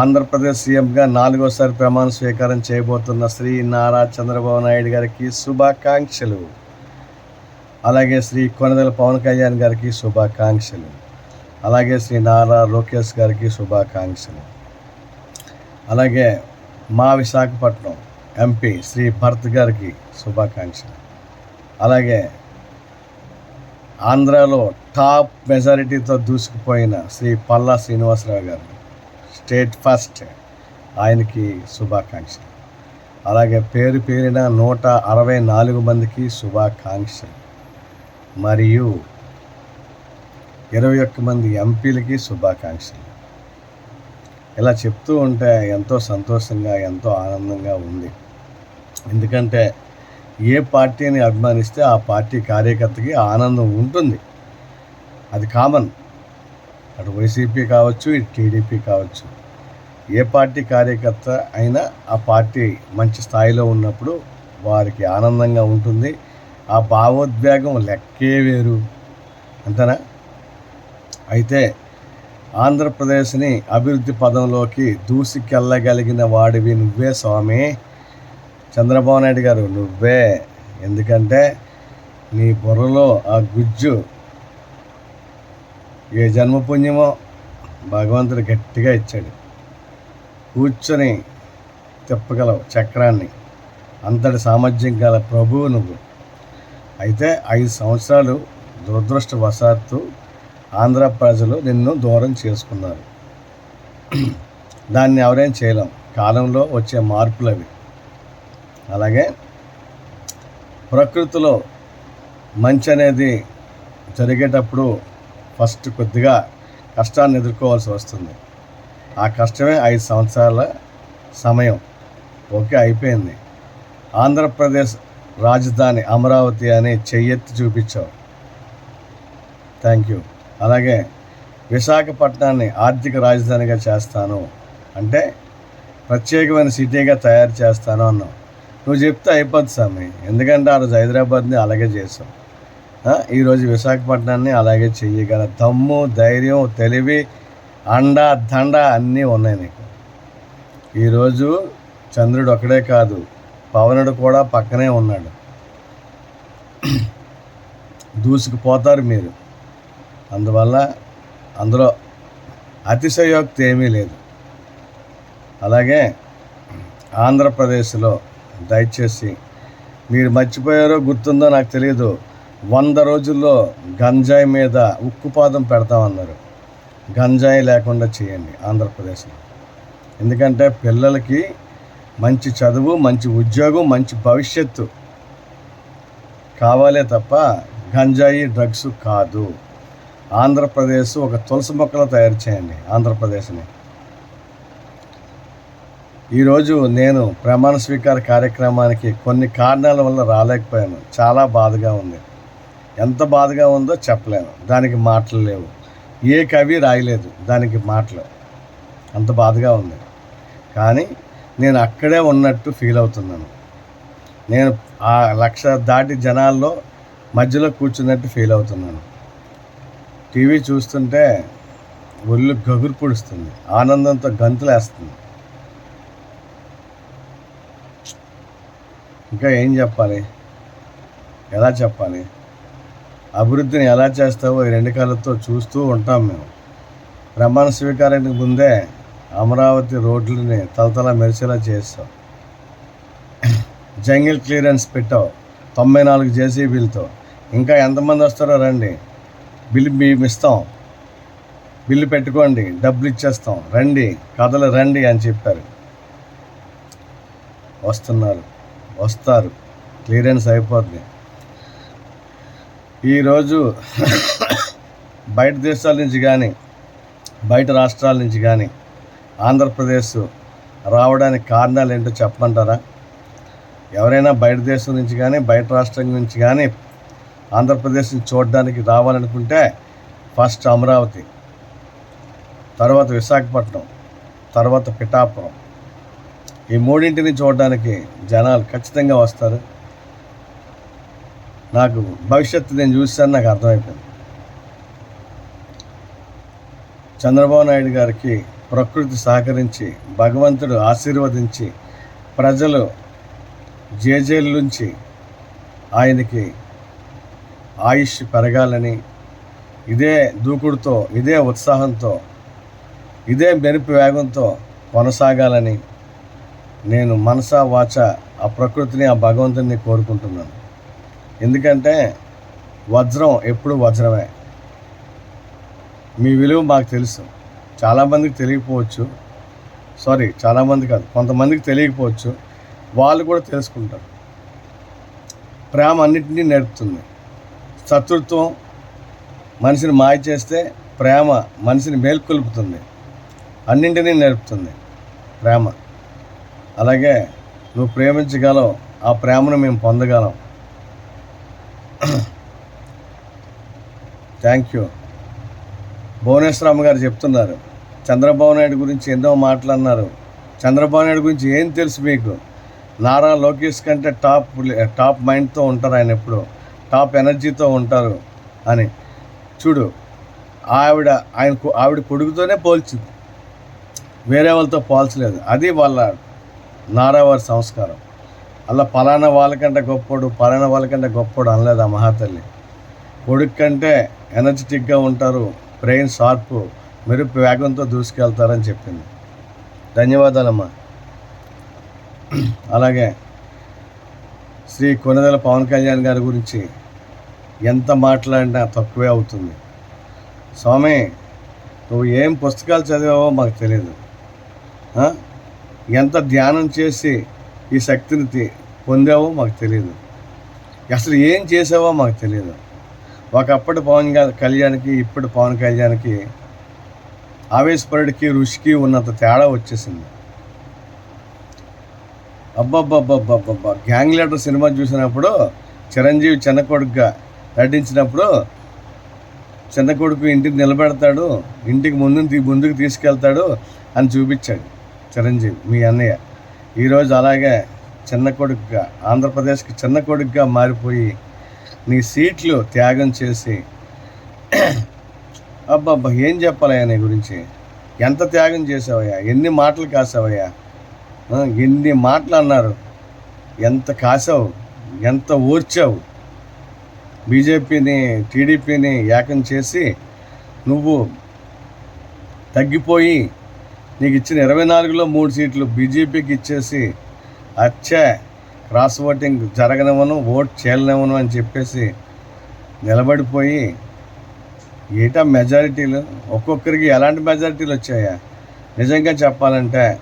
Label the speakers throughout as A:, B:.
A: ఆంధ్రప్రదేశ్ సీఎంగా నాలుగోసారి ప్రమాణ స్వీకారం చేయబోతున్న శ్రీ నారా చంద్రబాబు నాయుడు గారికి శుభాకాంక్షలు. అలాగే శ్రీ కొనదల పవన్ కళ్యాణ్ గారికి శుభాకాంక్షలు. అలాగే శ్రీ నారా లోకేష్ గారికి శుభాకాంక్షలు. అలాగే మా విశాఖపట్నం ఎంపీ శ్రీ భరత్ గారికి శుభాకాంక్షలు. అలాగే ఆంధ్రాలో టాప్ మెజారిటీతో దూసుకుపోయిన శ్రీ పల్లా శ్రీనివాసరావు గారు. State first. ఆయనకి శుభాకాంక్షలు. అలాగే పేరు పేరిన నూట అరవై నాలుగు మందికి శుభాకాంక్షలు. మరియు ఇరవై ఒక్క మంది ఎంపీలకి శుభాకాంక్షలు. ఇలా చెప్తూ ఉంటే ఎంతో సంతోషంగా ఎంతో ఆనందంగా ఉంది. ఎందుకంటే ఏ పార్టీని అభిమానిస్తే ఆ పార్టీ కార్యకర్తకి ఆనందం ఉంటుంది. అది కామన్. అటు వైసీపీ కావచ్చు ఇటు టీడీపీ కావచ్చు. ఏ పార్టీ కార్యకర్త అయినా ఆ పార్టీ మంచి స్థాయిలో ఉన్నప్పుడు వారికి ఆనందంగా ఉంటుంది. ఆ భావోద్వేగం లెక్కే వేరు. అంతేనా? అయితే ఆంధ్రప్రదేశ్ని అభివృద్ధి పదంలోకి దూసుకెళ్ళగలిగిన వాడివి నువ్వే స్వామి. చంద్రబాబు నాయుడు గారు నువ్వే. ఎందుకంటే నీ బుర్రలో ఆ గుజ్జు ఏ జన్మ పుణ్యమో భగవంతుడు గట్టిగా ఇచ్చాడు. కూర్చొని తిప్పగలవు చక్రాన్ని. అంతటి సామర్థ్యం గల ప్రభువు నువ్వు. అయితే ఐదు సంవత్సరాలు దురదృష్టవశాత్తు ఆంధ్ర ప్రజలు నిన్ను దూరం చేసుకున్నారు. దాన్ని ఎవరేం చేయలేం. కాలంలో వచ్చే మార్పులు అవి అలాగే ప్రకృతిలో మంచి అనేది జరిగేటప్పుడు ఫస్ట్ కొద్దిగా కష్టాన్ని ఎదుర్కోవాల్సి వస్తుంది. ఆ కష్టమే ఐదు సంవత్సరాల సమయం. ఓకే అయిపోయింది. ఆంధ్రప్రదేశ్ రాజధాని అమరావతి అని చెయ్యెత్తి చూపించావు. Thank you. అలాగే విశాఖపట్నాన్ని ఆర్థిక రాజధానిగా చేస్తాను అంటే ప్రత్యేకమైన సిటీగా తయారు చేస్తాను అన్నావు. నువ్వు చెప్తే అయిపోద్ది స్వామి. ఎందుకంటే ఆ రోజు హైదరాబాద్ని అలాగే చేసావు ఈరోజు విశాఖపట్నాన్ని అలాగే చెయ్యగల దమ్ము ధైర్యం తెలివి అండ దండ అన్నీ ఉన్నాయి నీకు. ఈరోజు చంద్రుడు ఒకడే కాదు పవనుడు కూడా పక్కనే ఉన్నాడు. దూసుకుపోతారు మీరు. అందువల్ల అందులో అతిశయోక్తి ఏమీ లేదు. అలాగే ఆంధ్రప్రదేశ్లో దయచేసి మీరు మర్చిపోయారో గుర్తుందో నాకు తెలియదు వంద రోజుల్లో గంజాయి మీద ఉక్కుపాదం పెడతామన్నారు. గంజాయి లేకుండా చేయండి ఆంధ్రప్రదేశ్లో. ఎందుకంటే పిల్లలకి మంచి చదువు మంచి ఉద్యోగం మంచి భవిష్యత్తు కావాలే తప్ప గంజాయి డ్రగ్స్ కాదు. ఆంధ్రప్రదేశ్ ఒక తులసి మొక్కలు తయారు చేయండి ఆంధ్రప్రదేశ్ని. ఈరోజు నేను ప్రమాణ స్వీకార కార్యక్రమానికి కొన్ని కారణాల వల్ల రాలేకపోయాను. చాలా బాధగా ఉంది. ఎంత బాధగా ఉందో చెప్పలేను. దానికి మాటలు లేవు. ఏ కవి రాయలేదు దానికి మాటలు. అంత బాధగా ఉంది. కానీ నేను అక్కడే ఉన్నట్టు ఫీల్ అవుతున్నాను. నేను ఆ లక్ష దాటి జనాల్లో మధ్యలో కూర్చున్నట్టు ఫీల్ అవుతున్నాను. టీవీ చూస్తుంటే ఒళ్ళు గగురు పొడుస్తుంది. ఆనందంతో గంతులేస్తుంది. ఇంకా ఏం చెప్పాలి? ఎలా చెప్పాలి? అభివృద్ధిని ఎలా చేస్తావో ఈ రెండు కాళ్ళతో చూస్తూ ఉంటాం మేము. ప్రమాణ స్వీకారానికి ముందే అమరావతి రోడ్లని తలతల మెరిసేలా చేస్తాం. జంగిల్ క్లియరెన్స్ పెట్టావు. తొంభై నాలుగు జేసీబీలతో. ఇంకా ఎంతమంది వస్తారో రండి. బిల్లు మేము ఇస్తాం. బిల్లు పెట్టుకోండి. డబ్బులు ఇచ్చేస్తాం. రండి. కథలు రండి అని చెప్పారు. వస్తున్నారు. వస్తారు. క్లియరెన్స్ అయిపోతుంది ఈరోజు బయట దేశాల నుంచి కానీ బయట రాష్ట్రాల నుంచి కానీ ఆంధ్రప్రదేశ్ రావడానికి కారణాలు ఏంటో చెప్పమంటారా? ఎవరైనా బయట దేశం నుంచి కానీ బయట రాష్ట్రం నుంచి కానీ ఆంధ్రప్రదేశ్ని చూడడానికి రావాలనుకుంటే ఫస్ట్ అమరావతి తర్వాత విశాఖపట్నం తర్వాత పిఠాపురం. ఈ మూడింటిని చూడడానికి జనాలు ఖచ్చితంగా వస్తారు. నాకు భవిష్యత్తు నేను చూస్తాను నాకు అర్థమైపోయింది. చంద్రబాబు నాయుడు గారికి ప్రకృతి సహకరించి భగవంతుడు ఆశీర్వదించి ప్రజలు జేజేళ్ళుంచి ఆయనకి ఆయుష్ పెరగాలని ఇదే దూకుడుతో ఇదే ఉత్సాహంతో ఇదే మెరుపు వేగంతో కొనసాగాలని నేను మనసా వాచ ఆ ప్రకృతిని ఆ భగవంతుని కోరుకుంటున్నాను. ఎందుకంటే వజ్రం ఎప్పుడు వజ్రమే. మీ విలువ మాకు తెలుసు. చాలామందికి తెలియకపోవచ్చు. సారీ చాలామంది కాదు కొంతమందికి తెలియకపోవచ్చు. వాళ్ళు కూడా తెలుసుకుంటారు. ప్రేమ అన్నింటినీ నేర్పుతుంది. శత్రుత్వం మనిషిని మాయ చేస్తే ప్రేమ మనిషిని మేల్కొల్పుతుంది. అన్నింటినీ నేర్పుతుంది ప్రేమ. అలాగే నువ్వు ప్రేమించగలవు ఆ ప్రేమను మేము పొందగలం. థ్యాంక్ యూ భువనేశ్వరమ్మ గారు చెప్తున్నారు. చంద్రబాబు నాయుడు గురించి ఎన్నో మాట్లాడినారు చంద్రబాబు నాయుడు గురించి ఏం తెలుసు మీకు? నారా లోకేష్ కంటే టాప్ టాప్ మైండ్తో ఉంటారు ఆయన ఎప్పుడు. టాప్ ఎనర్జీతో ఉంటారు అని. చూడు ఆవిడ ఆయన ఆవిడ కొడుకుతోనే పోల్చింది. వేరే వాళ్ళతో పోల్చలేదు. అది వాళ్ళ నారావారి సంస్కారం. అలా పలానా వాళ్ళకంటే గొప్పోడు పలానా వాళ్ళకంటే గొప్పడు అనలేదు ఆ మహాతల్లి? కొడుకు కంటే ఎనర్జెటిక్గా ఉంటారు బ్రెయిన్ షార్ప్ మెరుపు వేగంతో దూసుకెళ్తారని చెప్పింది. ధన్యవాదాలమ్మా. అలాగే శ్రీ కొనదల పవన్ కళ్యాణ్ గారి గురించి ఎంత మాట్లాడినా తక్కువే అవుతుంది. స్వామి నువ్వు ఏం పుస్తకాలు చదివావో మాకు తెలియదు ఎంత ధ్యానం చేసి ఈ శక్తిని పొందావో మాకు తెలియదు అసలు ఏం చేసావో మాకు తెలియదు ఒకప్పటి పవన్ కళ్యాణ్కి ఇప్పుడు పవన్ కళ్యాణ్కి ఆవేశపరుడికి ఋషికి ఉన్నంత తేడా వచ్చేసింది. అబ్బబ్బబ్బబ్బబ్బబ్బా. గ్యాంగ్ లీడర్ సినిమా చూసినప్పుడు చిరంజీవి చిన్న కొడుకుగా నటించినప్పుడు చిన్న కొడుకు ఇంటికి నిలబెడతాడు ఇంటికి ముందు ముందుకు తీసుకెళ్తాడు అని చూపించాడు చిరంజీవి మీ అన్నయ్య. ఈరోజు అలాగే చిన్న కొడుకుగా ఆంధ్రప్రదేశ్కి చిన్న కొడుకుగా మారిపోయి నీ సీట్లు త్యాగం చేసి. అబ్బబ్బా ఏం చెప్పాలయ్యా నీ గురించి? ఎంత త్యాగం చేసావయ్యా? ఎన్ని మాటలు కాసావయ్యా? ఎన్ని మాటలు అన్నారు? ఎంత కాసావు? ఎంత ఓర్చావు బీజేపీని టీడీపీని ఏకం చేసి నువ్వు తగ్గిపోయి నీకు ఇచ్చిన ఇరవై నాలుగులో మూడు సీట్లు బీజేపీకి ఇచ్చేసి అచ్చే! క్రాస్ ఓటింగ్ జరగనివ్వను ఓట్ చేయలేవను అని చెప్పేసి నిలబడిపోయి ఏటా మెజారిటీలు? ఒక్కొక్కరికి ఎలాంటి మెజారిటీలు వచ్చాయా? నిజంగా చెప్పాలంటే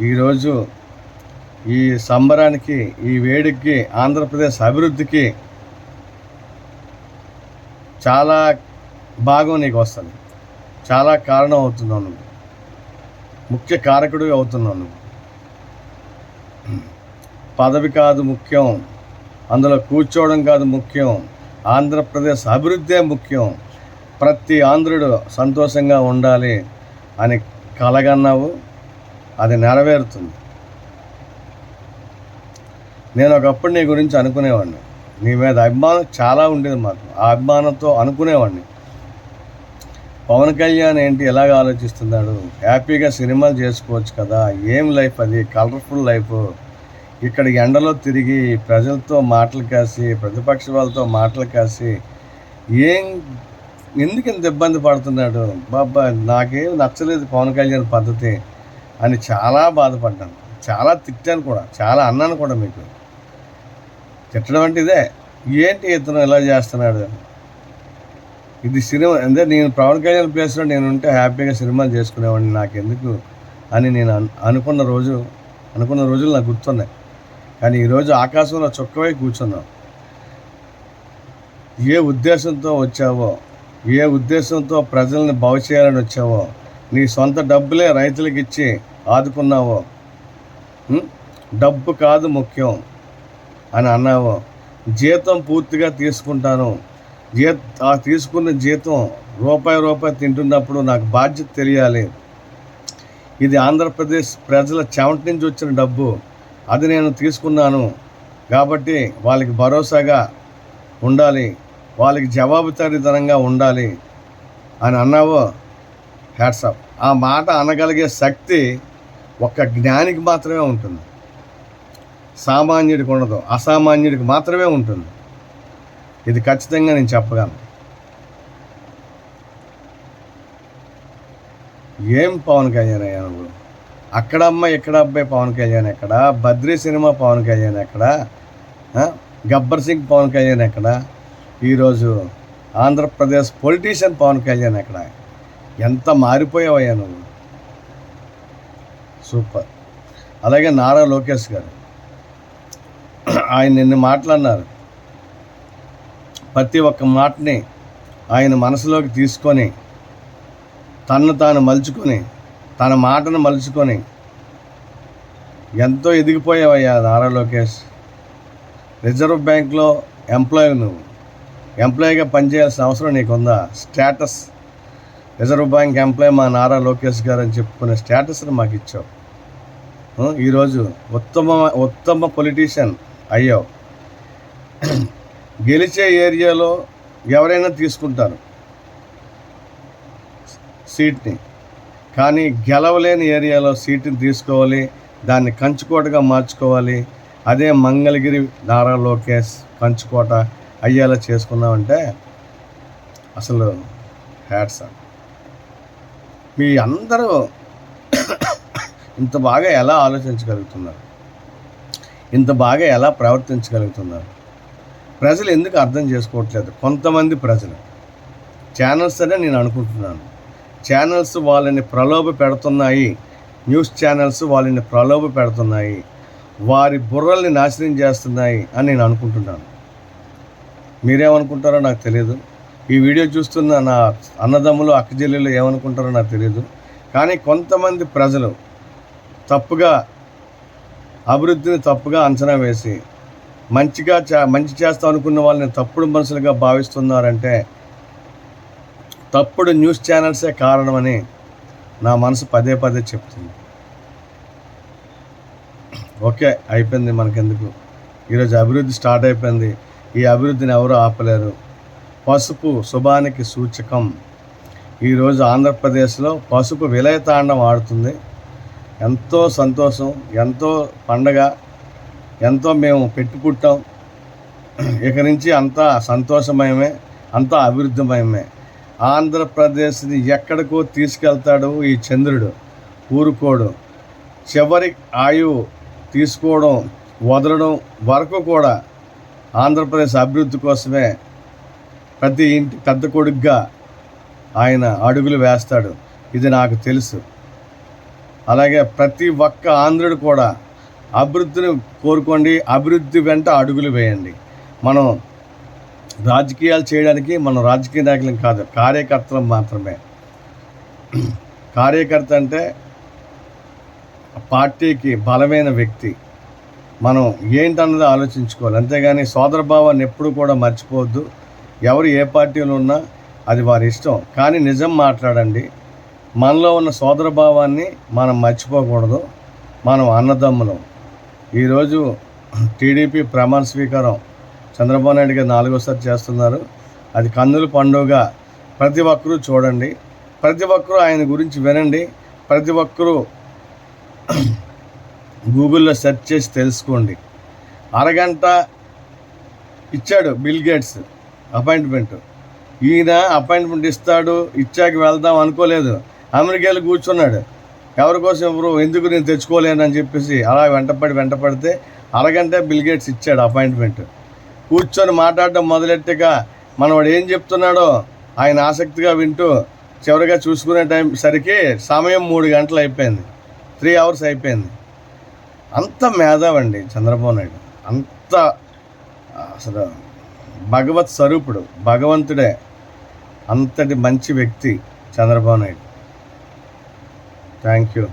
A: ఈరోజు ఈ సంబరానికి ఈ వేడికి ఆంధ్రప్రదేశ్ అభివృద్ధికి చాలా భాగం నీకు వస్తుంది. చాలా కారణం అవుతున్నావు నువ్వు. ముఖ్య కారకుడు అవుతున్నావు నువ్వు. పదవి కాదు ముఖ్యం అందులో కూర్చోవడం కాదు ముఖ్యం ఆంధ్రప్రదేశ్ అభివృద్ధే ముఖ్యం. ప్రతి ఆంధ్రుడు సంతోషంగా ఉండాలి అని కలగన్నావు అది నెరవేరుతుంది. నేను ఒకప్పుడు నీ గురించి అనుకునేవాడిని. నీ మీద అభిమానం చాలా ఉండేది మాకు. ఆ అభిమానంతో అనుకునేవాడిని. పవన్ కళ్యాణ్ ఏంటి ఎలాగ ఆలోచిస్తున్నాడు? హ్యాపీగా సినిమాలు చేసుకోవచ్చు కదా? ఏం లైఫ్ అది? Colourful life. ఇక్కడ ఎండలో తిరిగి ప్రజలతో మాటలు కాసి ప్రతిపక్ష వాళ్ళతో మాటలు కాసి ఏం ఎందుకు ఇంత ఇబ్బంది పడుతున్నాడు? బాబా నాకేం నచ్చలేదు పవన్ కళ్యాణ్ పద్ధతి అని చాలా బాధపడ్డాను. చాలా తిట్టాను కూడా చాలా అన్నాను కూడా మీకు. తిట్టడం అంటే ఇదే. ఏంటి ఇతను ఇలా చేస్తున్నాడు? ఇది సినిమా అంటే నేను పవన్ కళ్యాణ్ ప్లేస్లో నేను ఉంటే హ్యాపీగా సినిమాలు చేసుకునేవాడిని నాకెందుకు అని నేను అను- అనుకున్న రోజు అనుకున్న రోజులు నాకు గుర్తున్నాయి. కానీ ఈరోజు ఆకాశంలో చొక్కవై కూర్చున్నాం. ఏ ఉద్దేశంతో వచ్చావో ఏ ఉద్దేశంతో ప్రజల్ని బాగు చేయాలని వచ్చావో నీ సొంత డబ్బులే రైతులకు ఇచ్చి ఆదుకున్నావో డబ్బు కాదు ముఖ్యం అని అన్నావో జీతం పూర్తిగా తీసుకుంటాను. జీ ఆ తీసుకున్న జీతం రూపాయి రూపాయి తింటున్నప్పుడు నాకు బాధ్యత తెలియాలి. ఇది ఆంధ్రప్రదేశ్ ప్రజల చెమటి నుంచి వచ్చిన డబ్బు. అది నేను తీసుకున్నాను. కాబట్టి వాళ్ళకి భరోసాగా ఉండాలి. వాళ్ళకి జవాబుదారీతనంగా ఉండాలి అని అన్నావో. హ్యాట్సాప్ ఆ మాట అనగలిగే శక్తి ఒక్క జ్ఞానికి మాత్రమే ఉంటుంది. సామాన్యుడికి ఉండదు. అసామాన్యుడికి మాత్రమే ఉంటుంది. ఇది ఖచ్చితంగా నేను చెప్పగలను. ఏం పవన్ కళ్యాణ్ అయ్యా నువ్వు? అక్కడ అమ్మ ఇక్కడ అబ్బాయి? పవన్ కళ్యాణ్ ఎక్కడ? బద్రీ సినిమా పవన్ కళ్యాణ్ ఎక్కడ? గబ్బర్ సింగ్ పవన్ కళ్యాణ్ ఎక్కడ? ఈరోజు ఆంధ్రప్రదేశ్ పొలిటీషియన్ పవన్ కళ్యాణ్ ఎక్కడ? ఎంత మారిపోయావయ్యా నువ్వు? సూపర్. అలాగే నారా లోకేష్ గారు. ఆయన నిన్ను మాట్లాడినారు. ప్రతి ఒక్క మాటని ఆయన మనసులోకి తీసుకొని తన్ను తాను మలుచుకొని తన మాటను మలుచుకొని ఎంతో ఎదిగిపోయావయ్యా నారా లోకేష్. రిజర్వ్ బ్యాంక్లో ఎంప్లాయీ నువ్వు. ఎంప్లాయీగా పనిచేయాల్సిన అవసరం నీకుందా? స్టేటస్. రిజర్వ్ బ్యాంక్ ఎంప్లాయీ మా నారా లోకేష్ గారు అని చెప్పుకునే స్టేటస్ని మాకు ఇచ్చావు. ఈరోజు ఉత్తమ ఉత్తమ పొలిటీషియన్ అయ్యావు. గెలిచే ఏరియాలో ఎవరైనా తీసుకుంటారు. సీట్ని. కానీ గెలవలేని ఏరియాలో సీటుని తీసుకోవాలి దాన్ని కంచుకోటగా మార్చుకోవాలి. అదే మంగళగిరి దారా లోకేష్ కంచుకోట అయ్యేలా చేసుకున్నామంటే అసలు హ్యాట్స్ మీ అందరూ ఇంత బాగా ఎలా ఆలోచించగలుగుతున్నారు? ఇంత బాగా ఎలా ప్రవర్తించగలుగుతున్నారు? ప్రజలు ఎందుకు అర్థం చేసుకోవట్లేదు? కొంతమంది ప్రజలు. ఛానల్స్ అనే నేను అనుకుంటున్నాను. ఛానల్స్ వాళ్ళని ప్రలోభ పెడుతున్నాయి. న్యూస్ ఛానల్స్ వాళ్ళని ప్రలోభ పెడుతున్నాయి. వారి బుర్రల్ని నాశనం చేస్తున్నాయి అని నేను అనుకుంటున్నాను. మీరేమనుకుంటారో నాకు తెలియదు ఈ వీడియో చూస్తున్న నా అన్నదమ్ములు అక్కచెల్లెలు ఏమనుకుంటారో నాకు తెలియదు కానీ కొంతమంది ప్రజలు తప్పుగా అభివృద్ధిని తప్పుగా అంచనా వేసి మంచిగా చే మంచి చేస్తాం అనుకున్న వాళ్ళని తప్పుడు మనుషులుగా భావిస్తున్నారంటే తప్పుడు న్యూస్ ఛానల్సే కారణమని నా మనసు పదే పదే చెప్తుంది. ఓకే అయిపోయింది మనకెందుకు? ఈరోజు అభివృద్ధి స్టార్ట్ అయిపోయింది. ఈ అభివృద్ధిని ఎవరూ ఆపలేరు. పసుపు శుభానికి సూచకం. ఈరోజు ఆంధ్రప్రదేశ్లో పసుపు విలయతాండం ఆడుతుంది. ఎంతో సంతోషం ఎంతో పండగ ఎంతో మేము పెట్టి పుట్టాం ఇక నుంచి అంతా సంతోషమయమే అంతా అభివృద్ధిమయమే. ఆంధ్రప్రదేశ్ని ఎక్కడికో తీసుకెళ్తాడు ఈ చంద్రుడు. ఊరుకోడు. చివరి ఆయువు తీసుకోవడం వదలడం వరకు కూడా ఆంధ్రప్రదేశ్ అభివృద్ధి కోసమే ప్రతి ఇంటి పెద్ద కొడుగ్గా ఆయన అడుగులు వేస్తాడు. ఇది నాకు తెలుసు. అలాగే ప్రతి ఒక్క ఆంధ్రుడు కూడా అభివృద్ధిని కోరుకోండి అభివృద్ధి వెంట అడుగులు వేయండి. మనం రాజకీయాలు చేయడానికి మనం రాజకీయ నాయకులం కాదు కార్యకర్తలం మాత్రమే. కార్యకర్త అంటే పార్టీకి బలమైన వ్యక్తి. మనం ఏంటన్నది ఆలోచించుకోవాలి. అంతేగాని సోదరభావాన్ని ఎప్పుడు కూడా మర్చిపోవద్దు. ఎవరు ఏ పార్టీలో ఉన్నా అది వారి ఇష్టం. కానీ నిజం మాట్లాడండి. మనలో ఉన్న సోదరభావాన్ని మనం మర్చిపోకూడదు. మనం అన్నదమ్ములం. ఈరోజు టీడీపీ ప్రమాణ స్వీకారం చంద్రబాబు నాయుడు గారు నాలుగోసారి చేస్తున్నారు. అది కన్నుల పండుగ. ప్రతి ఒక్కరూ చూడండి. ప్రతి ఒక్కరూ ఆయన గురించి వినండి. ప్రతి ఒక్కరూ గూగుల్లో సెర్చ్ చేసి తెలుసుకోండి. అరగంట ఇచ్చాడు బిల్ గేట్స్ అపాయింట్మెంట్. ఈయన అపాయింట్మెంట్ ఇస్తాడు ఇచ్చాక వెళ్దాం అనుకోలేదు. అమెరికాలో కూర్చున్నాడు. ఎవరి కోసం ఎవరు ఎందుకు నేను తెచ్చుకోలేనని చెప్పేసి అలా వెంటపడి వెంటపడితే అరగంట బిల్ గేట్స్ ఇచ్చాడు అపాయింట్మెంట్. కూర్చొని మాట్లాడడం మొదలెట్టగా మనవాడు ఏం చెప్తున్నాడో ఆయన ఆసక్తిగా వింటూ చివరిగా చూసుకునే టైం సరికి సమయం మూడు గంటలు అయిపోయింది. త్రీ అవర్స్ అయిపోయింది. అంత మేధావండి చంద్రబాబు నాయుడు. అంత అసలు భగవత్ స్వరూపుడు భగవంతుడే అంతటి మంచి వ్యక్తి చంద్రబాబు నాయుడు. Thank you.